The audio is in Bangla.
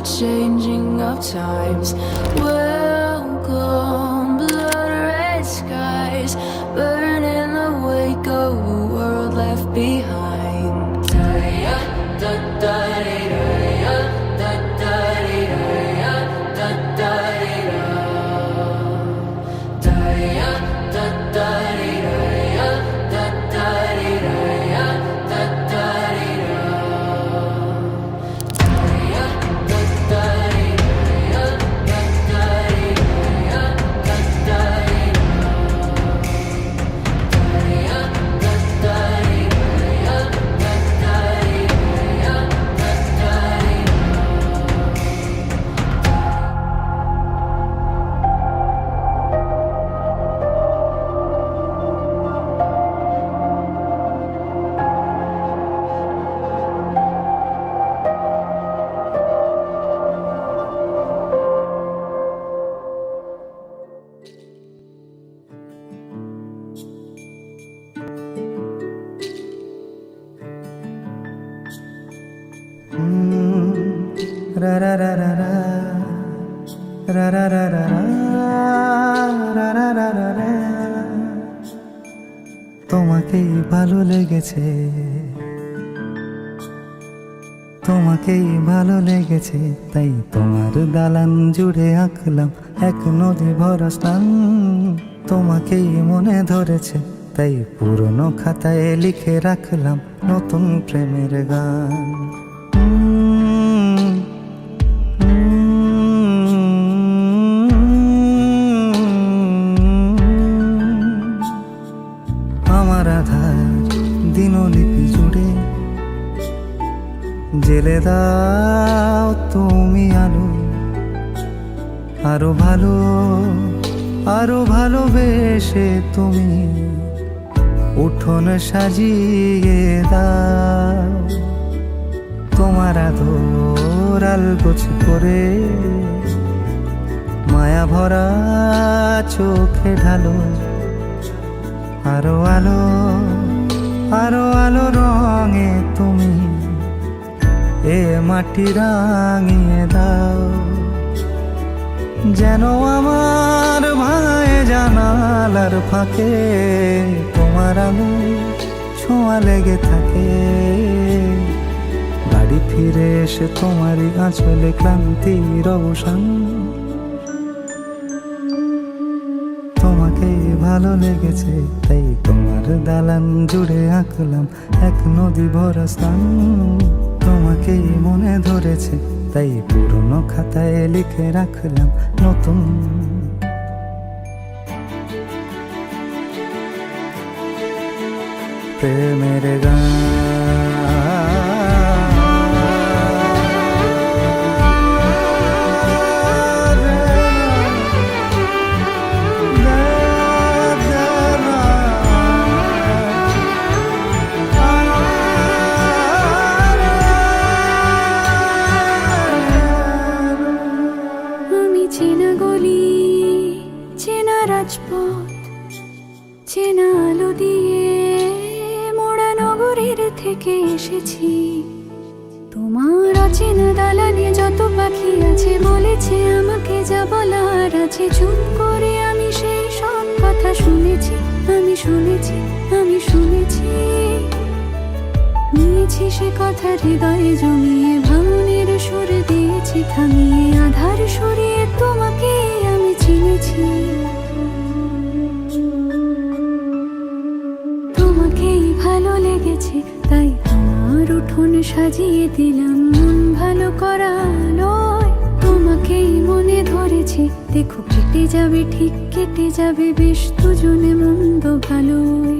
the changing of times. রা রা রা রা রা রা রা রা রা রা রা রা। তোমাকেই ভালো লেগেছে তোমাকেই ভালো লেগেছে, তাই তোমার দালান জুড়ে আঁকলাম এক নদী ভরা স্নান তোমাকেই মনে ধরেছে, তাই পুরনো খাতায় লিখে রাখলাম নতুন প্রেমের গান জেলে দাও তুমি আলো। আরও ভালো, আরও ভালোবেসে তুমি। উঠোন সাজিয়ে দাও। তোমার আদর আলগোছ করে। মায়া ভরা চোখে ঢালো। আরও আলো আরও আলো রঙে তুমি। এ মাটি রাঙিয়ে দাও। যেন আমার ভাই জানালার ফাঁকে তোমার আলো ছোঁয়া লেগে থাকে। বাড়ি ফিরে এসে তোমারই আঁচলে ক্লান্তির অবসান। তোমাকে ভালো লেগেছে, তাই তোমার দালান জুড়ে আঁকলাম এক নদী ভরা স্থান। ধরেছে তাই পুরনো খাতায় লিখে রাখলাম নতুন। প্রেমের গান চেনা আলো দিয়ে মোড়া নগরীর থেকে এসেছি। তোমার অচেনা দালানে যত পাখি আছে বলেছে আমাকে যা বলার আছে। চুপ করে আমি সেই সব কথা শুনেছি, আমি শুনেছি আমি শুনেছি। নিয়েছি সে কথা হৃদয়ে জমিয়ে, ভাঙনের সুরে দিয়েছি, থামিয়ে, আধার সরিয়ে তোমাকে আমি চিনেছি। লেগেছে তাই আমার উঠোন সাজিয়ে দিলাম। মন ভালো করা তোমাকেই মনে ধরেছে। দেখো, কেটে যাবে, ঠিক কেটে যাবে, বেশ দুজনে মন্দ ভালোই।